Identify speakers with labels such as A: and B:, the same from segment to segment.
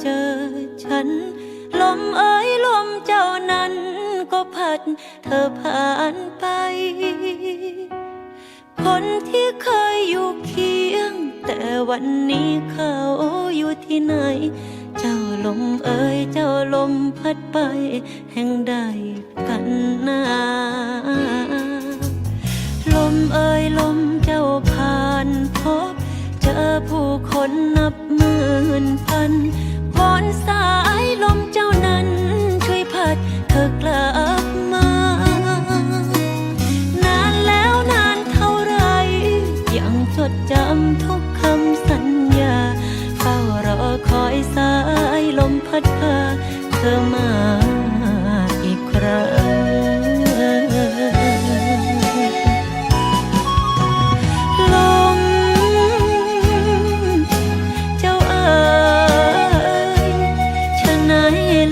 A: เจอฉัน ลมเอ่ยลมเจ้านั้นก็พัดเธอผ่านไป คนที่เคยอยู่เคียง แต่วันนี้เขาอยู่ที่ไหน เจ้าลมเอ่ยเจ้าลมพัดไป แห่งใดกันนาลมเอ่ยลมเจ้าผ่านพบ เจอผู้คนนับหมื่นพัน อนสา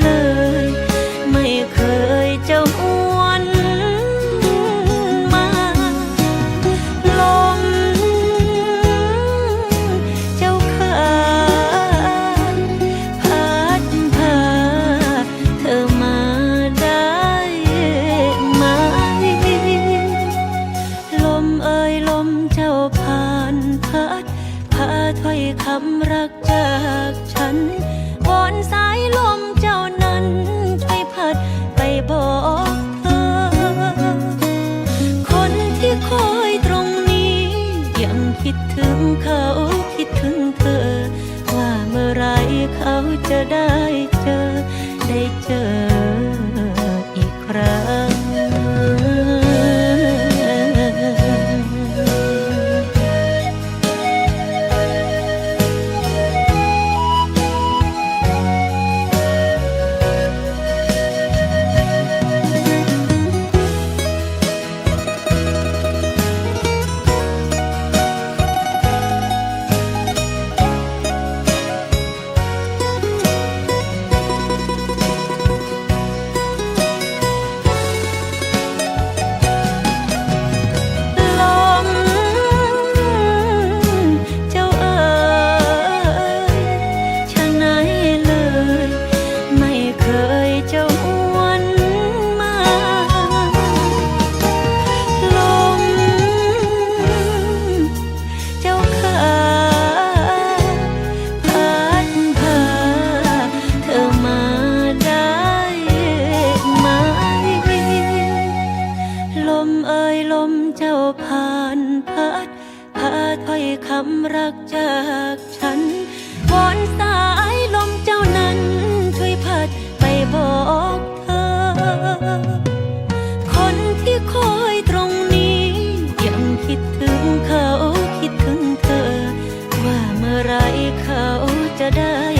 A: เลย ไม่เคยจะหวนมาลมเจ้าขาพัดพาเธอมาได้ไหมลมเอ่ยลมเจ้าผ่านพัดพาถ้อยคำรักจากฉัน วอนสายลมเจ้านั้นช่วยพัดไปบอกเธอ คนที่คอยตรงนี้ ยังคิดถึงเขาคิดถึงเธอ ว่าเมื่อไรเขาจะได้ำรักจากฉันวอนสายลมเจ้านั้น ช่วยพัดไปบอกเธอ คนที่คอยตรงนี้ ยังคิดถึงเขาคิดถึงเธอ ว่าเมื่อไรเขาจะได้